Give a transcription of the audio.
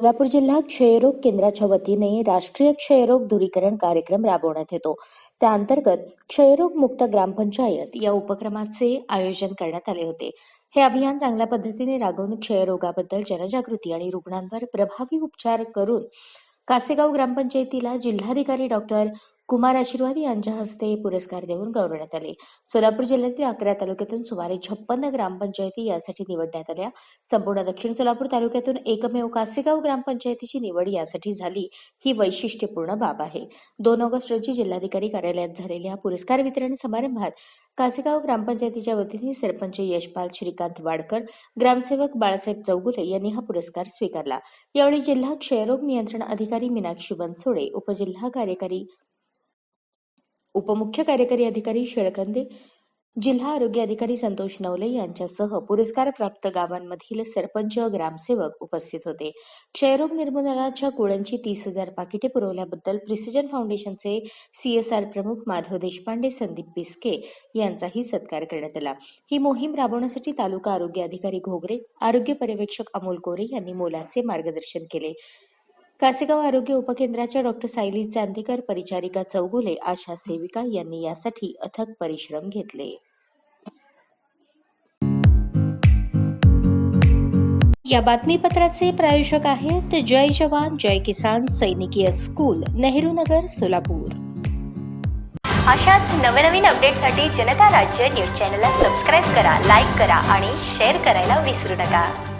सोलापूर जिल्हा क्षयरोग केंद्राच्या वतीने राष्ट्रीय क्षयरोग दूरीकरण कार्यक्रम राबवण्यात येतो. त्या अंतर्गत क्षयरोग मुक्त ग्रामपंचायत या उपक्रमाचे आयोजन करण्यात आले होते. हे अभियान चांगल्या पद्धतीने राबवून क्षयरोगाबद्दल जनजागृती आणि रुग्णांवर प्रभावी उपचार करून कासेगाव ग्रामपंचायतीला जिल्हाधिकारी डॉक्टर कुमार आशीर्वाद यांच्या हस्ते पुरस्कार देऊन गौरवण्यात आले. सोलापूर जिल्ह्यातील अकरा तालुक्यातून सुमारे छप्पन्न ग्रामपंचायती यासाठी निवडण्यात आल्या. संपूर्ण दक्षिण सोलापूर तालुक्यातून एकमेव कासेगाव ग्रामपंचायतीची निवड यासाठी झाली. ही वैशिष्ट्यपूर्ण बाब आहे. दोन ऑगस्ट रोजी जिल्हाधिकारी कार्यालयात झालेल्या पुरस्कार वितरण समारंभात कासेगाव ग्रामपंचायतीच्या वतीने सरपंच यशपाल श्रीकांत वाडकर ग्रामसेवक बाळासाहेब चौगुले यांनी हा पुरस्कार स्वीकारला. यावेळी जिल्हा क्षयरोग नियंत्रण अधिकारी मीनाक्षी बनसोडे उपजिल्हा कार्यकारी उपमुख्य कार्यकारी अधिकारी शेळकंदे जिल्हा आरोग्य अधिकारी संतोष नवले यांच्यासह पुरस्कार प्राप्त गावांमधील सरपंच ग्रामसेवक उपस्थित होते. क्षयरोग निर्मूलनाच्या गोळ्यांची तीस हजार पाकिटे पुरवल्याबद्दल प्रिसिजन फाउंडेशनचे सीएसआर प्रमुख माधव देशपांडे संदीप बिस्के यांचाही सत्कार करण्यात आला. ही मोहीम राबवण्यासाठी तालुका आरोग्य अधिकारी घोगरे आरोग्य पर्यवेक्षक अमोल कोरे यांनी मोलाचे मार्गदर्शन केले. कासेगाव आरोग्य उपकेंद्राच्या डॉक्टर सायली चांदेकर परिचारिका चौगुले आशा सेविका यांनी यासाठी अथक परिश्रम घेतले. या बातमीपत्राचे प्रायोजक आहेत जय जवान जय किसान सैनिकीय स्कूल नेहरू नगर सोलापूर. अशाच नवनवीन अपडेटसाठी जनता राज्य न्यूज चॅनलला सबस्क्राईब करा लाईक करा आणि शेअर करायला विसरू नका.